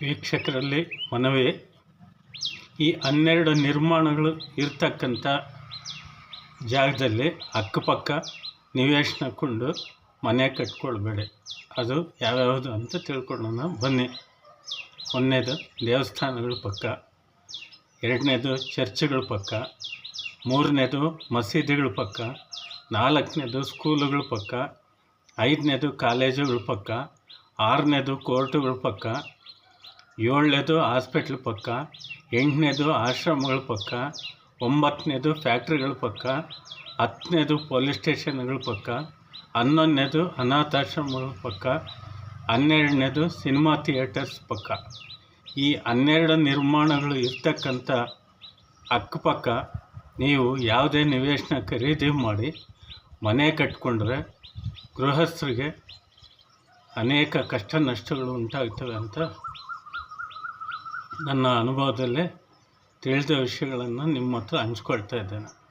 ವೀಕ್ಷಕರಲ್ಲಿ ಮನವಿ, ಈ ಹನ್ನೆರಡು ನಿರ್ಮಾಣಗಳು ಇರ್ತಕ್ಕಂಥ ಜಾಗದಲ್ಲಿ ಅಕ್ಕಪಕ್ಕ ನಿವೇಶನಕೊಂಡು ಮನೆ ಕಟ್ಕೊಳ್ಬೇಡಿ. ಅದು ಯಾವ್ಯಾವುದು ಅಂತ ತಿಳ್ಕೊಳ್ಳೋಣ. ಬನ್ನಿ. ಒಂದನೇದು ದೇವಸ್ಥಾನಗಳ ಪಕ್ಕ, ಎರಡನೇದು ಚರ್ಚ್ಗಳ ಪಕ್ಕ, ಮೂರನೇದು ಮಸೀದಿಗಳ ಪಕ್ಕ, ನಾಲ್ಕನೇದು ಸ್ಕೂಲುಗಳ ಪಕ್ಕ, ಐದನೇದು ಕಾಲೇಜುಗಳ ಪಕ್ಕ, ಆರನೇದು ಕೋರ್ಟುಗಳ ಪಕ್ಕ ಏಳನೇದು ಹಾಸ್ಪಿಟ್ಲ್ ಪಕ್ಕ, ಎಂಟನೇದು ಆಶ್ರಮಗಳ ಪಕ್ಕ, ಒಂಬತ್ತನೇದು ಫ್ಯಾಕ್ಟ್ರಿಗಳ ಪಕ್ಕ, ಹತ್ತನೇದು ಪೊಲೀಸ್ ಸ್ಟೇಷನ್ಗಳ ಪಕ್ಕ, ಹನ್ನೊಂದನೇದು ಅನಾಥಾಶ್ರಮಗಳ ಪಕ್ಕ, ಹನ್ನೆರಡನೇದು ಸಿನಿಮಾ ಥಿಯೇಟರ್ಸ್ ಪಕ್ಕ. ಈ ಹನ್ನೆರಡು ನಿರ್ಮಾಣಗಳು ಇರ್ತಕ್ಕಂಥ ಅಕ್ಕಪಕ್ಕ, ನೀವು ಯಾವುದೇ ನಿವೇಶನ ಖರೀದಿ ಮಾಡಿ ಮನೆ ಕಟ್ಕೊಂಡ್ರೆ ಗೃಹಸ್ಥರಿಗೆ ಅನೇಕ ಕಷ್ಟ ನಷ್ಟಗಳು ಉಂಟಾಗ್ತವೆ ಅಂತ ನನ್ನ ಅನುಭವದಲ್ಲೇ ತಿಳಿದ ವಿಷಯಗಳನ್ನು ನಿಮ್ಮ ಹತ್ರ ಹಂಚ್ಕೊಳ್ತಾ ಇದ್ದೇನೆ.